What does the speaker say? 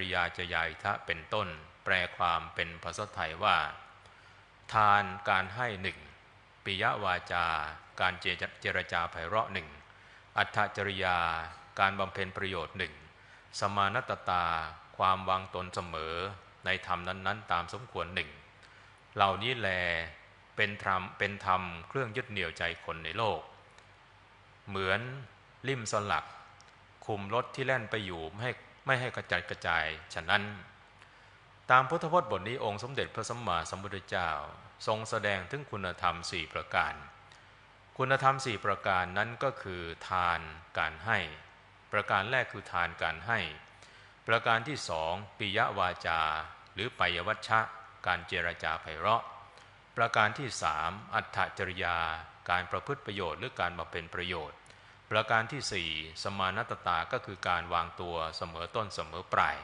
ริยาจยายทะเป็นต้น แปลความเป็นภาษาไทยว่า ทานการให้หนึ่งปิยวาจา การเจรจาไพเราะหนึ่งอัตจริยา การบำเพ็ญประโยชน์หนึ่งสมานตตา ความวางตนเสมอ ในธรรมนั้นๆ ตามสมควรหนึ่งเหล่านี้แลเป็นธรรมเป็นธรรมเครื่องยึดเหนี่ยวใจคนในโลก เหมือนลิ่มสลัก คุมรถที่แล่นไปอยู่ไม่ให้ ไม่ให้กระจัดกระจาย ฉะนั้น ตามพุทธพจน์บทนี้องค์สมเด็จพระสัมมาสัมพุทธเจ้า ทรงแสดงถึงคุณธรรมสี่ประการ คุณธรรมสี่ประการนั้นก็คือทานการให้ ประการแรกคือทานการให้ ประการที่สองปิยวาจา หรือปยวัชชะ การเจรจาไพเราะ ประการที่สามอัตถจริยา การประพฤติประโยชน์หรือการมาเป็นประโยชน์ ประการที่สี่สมานตตาก็คือการวางตัวเสมอต้นเสมอปลาย